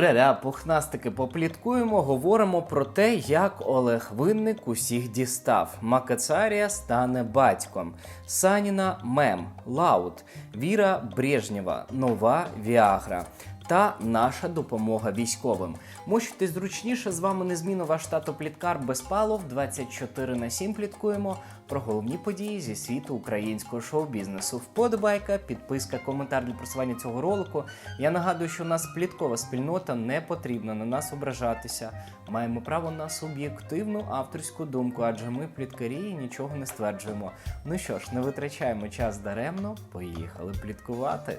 Ореря, пухнастики, попліткуємо, говоримо про те, як Олег Винник усіх дістав. Макацарія стане батьком. Саніна мем, Лаут, Віра Брежнєва, нова Віагра. Та наша допомога військовим. Мощуйте зручніше з вами незмінно ваш тато Пліткар Безпалов. 24 на 7 пліткуємо про головні події зі світу українського шоу-бізнесу. Вподобайка, підписка, коментар для просування цього ролику. Я нагадую, що у нас пліткова спільнота не потрібно на нас ображатися. Маємо право на суб'єктивну авторську думку, адже ми пліткарі і нічого не стверджуємо. Ну що ж, не витрачаємо час даремно, поїхали пліткувати.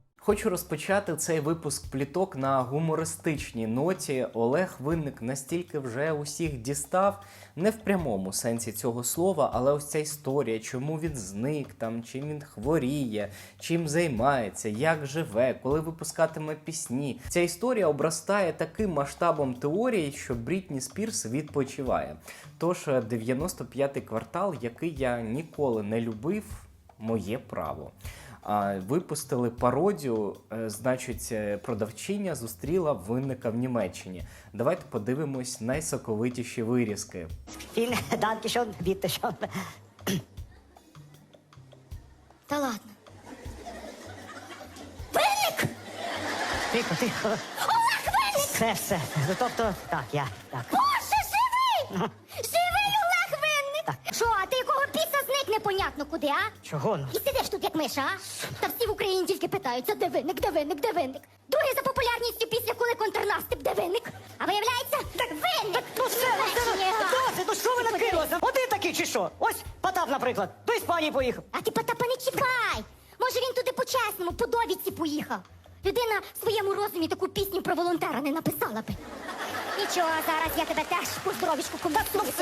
Хочу розпочати цей випуск пліток на гумористичній ноті. Олег Винник настільки вже усіх дістав, не в прямому сенсі цього слова, але ось ця історія, чому він зник, там, чим він хворіє, чим займається, як живе, коли випускатиме пісні. Ця історія обростає таким масштабом теорії, що Брітні Спірс відпочиває. Тож е, 95-й квартал, який я ніколи не любив, моє право. А, випустили пародію, е, значить, е, продавчиня зустріла винника в Німеччині. Давайте подивимось найсоковитіші вирізки. Schon, bitte schon. Та ладно. Тихо, тихо. Олег Винник! Все, все. Ну, тобто, так, я, так. Боже, живий! Живий непонятно куди, а? Чого ну? І сидиш тут як миша, а? Та всі в Україні тільки питаються, де винник, де винник, де винник. Другий за популярністю після коли контрнаступ, де винник. А виявляється, так винник! Ну все, ну ну, досить, ну що ви накинулися? Один такий чи що? Ось Потап, наприклад, до Іспанії поїхав. А ти Потапа не чіпай! Може він туди по-чесному, по довідці поїхав. Людина в своєму розумі таку пісню про волонтера не написала би. Нічого, зараз я тебе теж по здоровічку Ну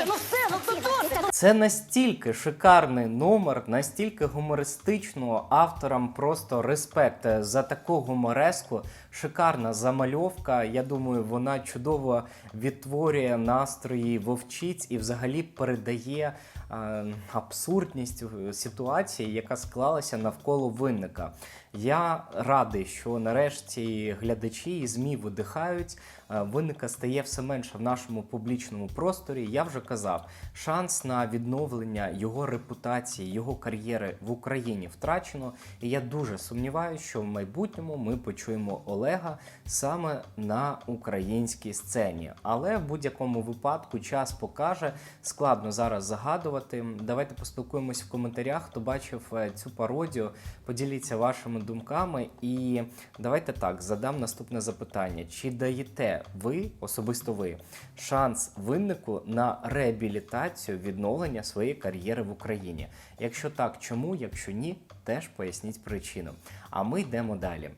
ну все, ну це досить. Це настільки шикарний номер, настільки гумористичного авторам просто респект за таку гумореску. Шикарна замальовка. Я думаю, вона чудово відтворює настрої вовчиць і взагалі передає е, абсурдність ситуації, яка склалася навколо винника. Я радий, що нарешті глядачі і ЗМІ видихають. Е, Винника стає все менше в нашому публічному просторі. Я вже казав, шанс на відновлення його репутації, його кар'єри в Україні втрачено. І я дуже сумніваюся, що в майбутньому ми почуємо Олега саме на українській сцені. Але в будь-якому випадку час покаже. Складно зараз загадувати. Давайте поспілкуємось в коментарях. Хто бачив е, цю пародію, поділіться вашими думками. І давайте так задам наступне запитання: чи даєте ви, особисто ви, шанс виннику на реабілітацію відновлення своєї кар'єри в Україні? Якщо так, чому? Якщо ні, теж поясніть причину. А ми йдемо далі.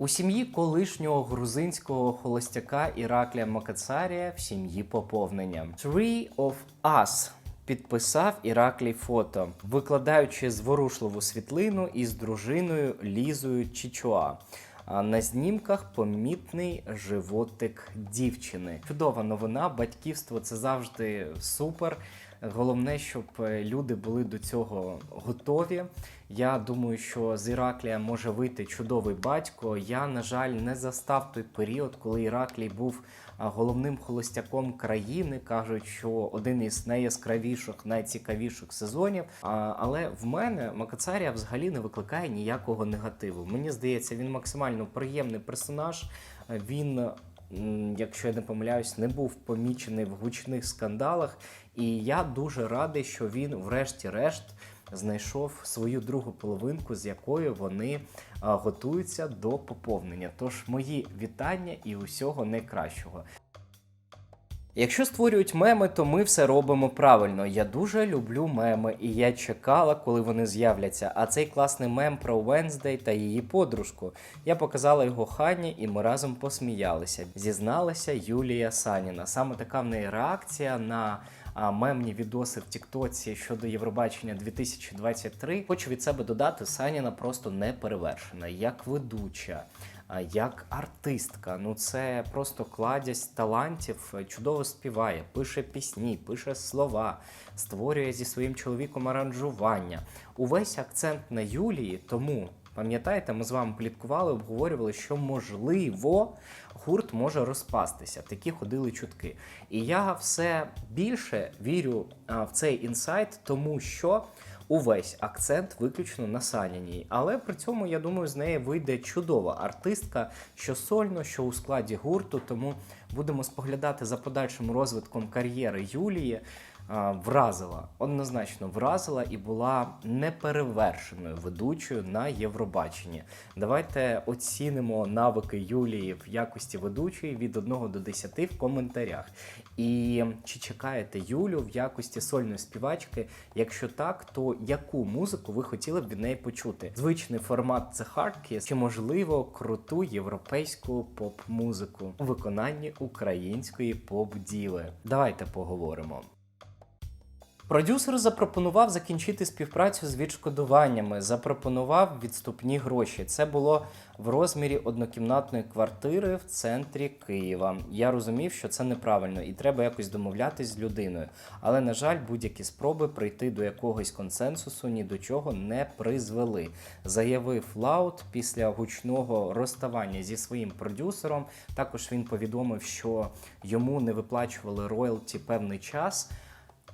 У сім'ї колишнього грузинського холостяка Іраклія Макацарія в сім'ї поповнення. Three of Us підписав Іраклій фото, викладаючи зворушливу світлину із дружиною Лізою Чічуа. А на знімках помітний животик дівчини. Чудова новина, батьківство це завжди супер. Головне, щоб е, люди були до цього готові. Я думаю, що з Іраклія може вийти чудовий батько. Я, на жаль, не застав той період, коли Іраклій був головним холостяком країни. кажуть, що один із найяскравіших, найцікавіших сезонів. Але в мене Макацарія взагалі не викликає ніякого негативу. Мені здається, він максимально приємний персонаж. Він якщо я не помиляюсь, не був помічений в гучних скандалах. І я дуже радий, що він, врешті-решт, знайшов свою другу половинку, з якою вони готуються до поповнення. Тож мої вітання і усього найкращого. Якщо створюють меми, то ми все робимо правильно. Я дуже люблю меми, і я чекала, коли вони з'являться. А цей класний мем про Венздей та її подружку. Я показала його Хані, і ми разом посміялися. Зізналася Юлія Саніна. Саме така в неї реакція на а, мемні відоси в Тіктоці щодо Євробачення 2023. Хочу від себе додати, Саніна просто не перевершена як ведуча. Як артистка. Ну це просто кладязь талантів, е, чудово співає, пише пісні, пише слова, створює зі своїм чоловіком аранжування. Увесь акцент на Юлії, тому. Пам'ятаєте, ми з вами пліткували, обговорювали, що можливо гурт може розпастися. Такі ходили чутки. І я все більше вірю в цей інсайт, тому що увесь акцент виключно на Саніній. Але при цьому, я думаю, з неї вийде чудова артистка, що сольно, що у складі гурту. Тому будемо споглядати за подальшим розвитком кар'єри Юлії. Вразила, однозначно вразила і була неперевершеною ведучою на Євробаченні. Давайте оцінимо навики Юлії в якості ведучої від 1 до 10 в коментарях. І чи чекаєте Юлю в якості сольної співачки? Якщо так, то яку музику ви хотіли б від неї почути? Звичний формат це хардкіс чи можливо круту європейську поп-музику у виконанні української поп-діви? Давайте поговоримо. Продюсер запропонував закінчити співпрацю з відшкодуваннями, запропонував відступні гроші. Це було в розмірі однокімнатної квартири в центрі Києва. Я розумів, що це неправильно і треба якось домовлятись з людиною. Але, на жаль, будь-які спроби прийти до якогось консенсусу ні до чого не призвели. Заявив Лаут після гучного розставання зі своїм продюсером. Також він повідомив, що йому не виплачували роялті певний час.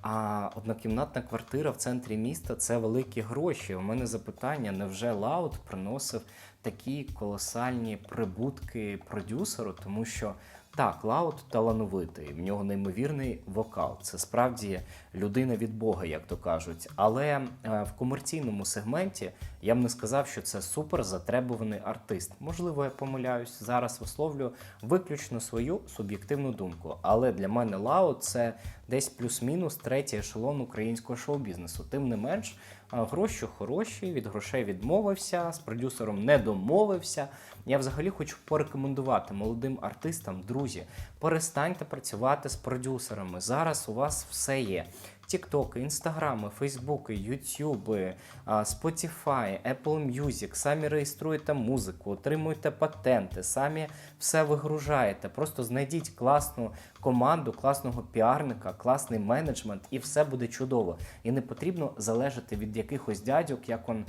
А однокімнатна квартира в центрі міста це великі гроші. У мене запитання: невже Лаут приносив такі колосальні прибутки продюсеру? Тому що так, Лаут талановитий, в нього неймовірний вокал. Це справді людина від Бога, як то кажуть. Але е, в комерційному сегменті я б не сказав, що це супер затребуваний артист. Можливо, я помиляюсь. Зараз висловлю виключно свою суб'єктивну думку. Але для мене Лаут це десь плюс-мінус третій ешелон українського шоу-бізнесу. Тим не менш, гроші хороші, від грошей відмовився, з продюсером не домовився. Я взагалі хочу порекомендувати молодим артистам, друзі, перестаньте працювати з продюсерами. Зараз у вас все є. Тіктоки, інстаграми, фейсбуки, ютюби, Spotify, Apple Music, самі реєструєте музику, отримуєте патенти, самі все вигружаєте. Просто знайдіть класну команду, класного піарника, класний менеджмент, і все буде чудово. І не потрібно залежати від якихось дядьок, як он.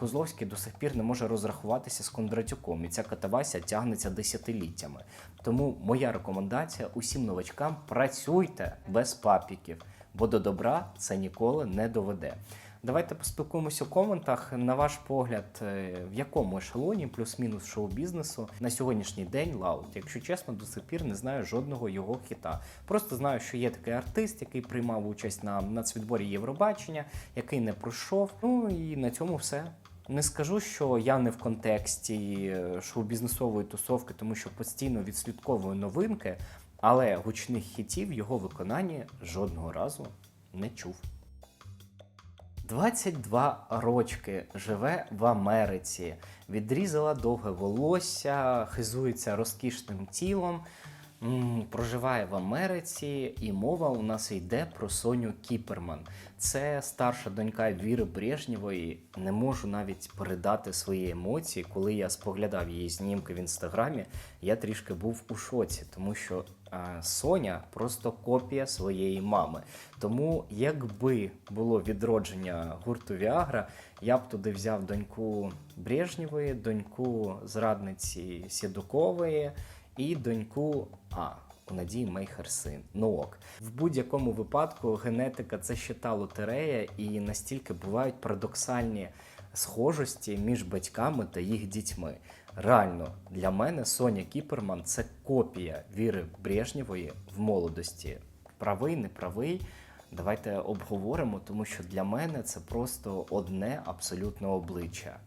Козловський до сих пір не може розрахуватися з Кондратюком, і ця катавася тягнеться десятиліттями. Тому моя рекомендація усім новачкам: працюйте без папіків, бо до добра це ніколи не доведе. Давайте поспілкуємося у коментах. На ваш погляд, е, в якому ешелоні плюс-мінус шоу-бізнесу на сьогоднішній день Лаут? Якщо чесно, до сих пір не знаю жодного його хіта. Просто знаю, що є такий артист, який приймав участь на нацвідборі Євробачення, який не пройшов. Ну і на цьому все. Не скажу, що я не в контексті е, шоу-бізнесової тусовки, тому що постійно відслідковую новинки, але гучних хітів його виконанні жодного разу не чув. 22 рочки живе в Америці, відрізала довге волосся, хизується розкішним тілом, проживає в Америці, і мова у нас йде про Соню Кіперман. Це старша донька Віри Брежнєвої. Не можу навіть передати свої емоції. Коли я споглядав її знімки в інстаграмі, я трішки був у шоці, тому що а, Соня просто копія своєї мами. Тому, якби було відродження гурту Віагра, я б туди взяв доньку Брежнєвої, доньку зрадниці Сідукової і доньку А. У Надії Мейхерсин. Ну ок. В будь-якому випадку генетика це ще та лотерея, і настільки бувають парадоксальні схожості між батьками та їх дітьми. Реально, для мене Соня Кіперман це копія Віри Брежнєвої в молодості. Правий, не правий. Давайте обговоримо, тому що для мене це просто одне абсолютне обличчя.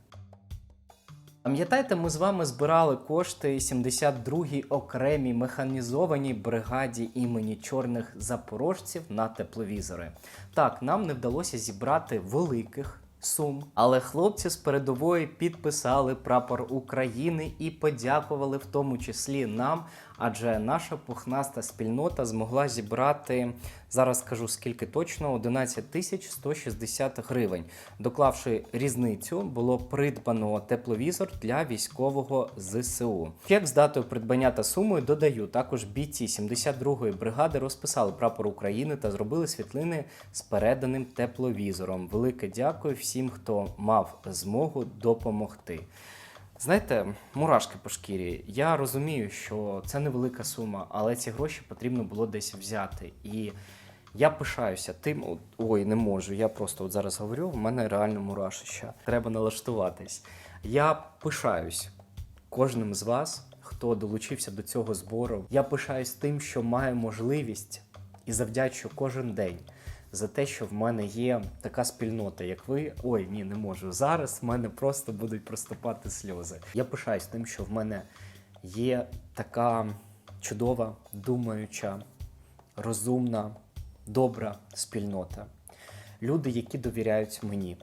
Пам'ятаєте, ми з вами збирали кошти 72-й окремій механізованій бригаді імені чорних запорожців на тепловізори. Так, нам не вдалося зібрати великих сум, але хлопці з передової підписали прапор України і подякували в тому числі нам, адже наша пухнаста спільнота змогла зібрати зараз скажу скільки точно 11 тисяч 160 гривень. Доклавши різницю, було придбано тепловізор для військового ЗСУ. Чек з датою придбання та сумою додаю. Також бійці 72-ї бригади розписали прапор України та зробили світлини з переданим тепловізором. Велике дякую всім, хто мав змогу допомогти. Знаєте, мурашки по шкірі. Я розумію, що це невелика сума, але ці гроші потрібно було десь взяти. І я пишаюся тим. Ой, не можу. Я просто от зараз говорю, в мене реально мурашища. Треба налаштуватись. Я пишаюсь кожним з вас, хто долучився до цього збору. Я пишаюсь тим, що маю можливість і завдячу кожен день за те, що в мене є така спільнота, як ви. Ой, ні, не можу. Зараз в мене просто будуть проступати сльози. Я пишаюсь тим, що в мене є така чудова, думаюча, розумна, добра спільнота. Люди, які довіряють мені,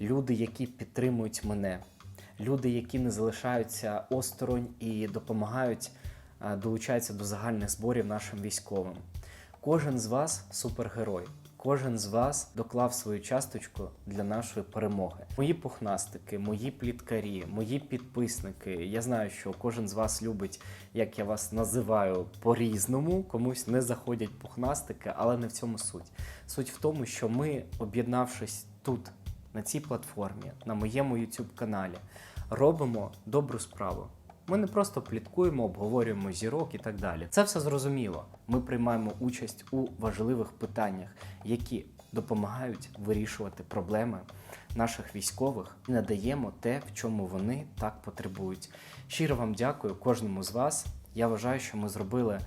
люди, які підтримують мене, люди, які не залишаються осторонь і допомагають, долучаються до загальних зборів нашим військовим. Кожен з вас супергерой. Кожен з вас доклав свою часточку для нашої перемоги. Мої пухнастики, мої пліткарі, мої підписники. Я знаю, що кожен з вас любить, як я вас називаю, по-різному. Комусь не заходять пухнастики, але не в цьому суть. Суть в тому, що ми, об'єднавшись тут, на цій платформі, на моєму YouTube каналі, робимо добру справу. Ми не просто пліткуємо, обговорюємо зірок і так далі. Це все зрозуміло. Ми приймаємо участь у важливих питаннях, які допомагають вирішувати проблеми наших військових і надаємо те, в чому вони так потребують. Щиро вам дякую кожному з вас. Я вважаю, що ми зробили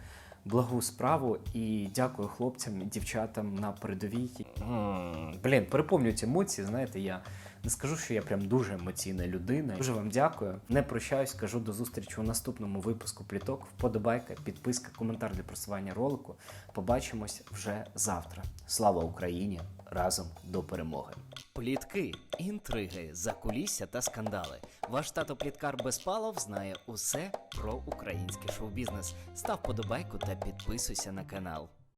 благу справу і дякую хлопцям і дівчатам на передовій. Блін, переповнюю ці емоції. Знаєте, я не скажу, що я прям дуже емоційна людина. Дуже вам дякую. Не прощаюсь, кажу до зустрічі у наступному випуску пліток. Вподобайка, підписка, коментар для просування ролику. Побачимось вже завтра. Слава Україні! Разом до перемоги! Плітки, інтриги, закулісся та скандали. Ваш тато Пліткар Безпалов знає усе про український шоу-бізнес. Став подобайку та підписуйся на канал.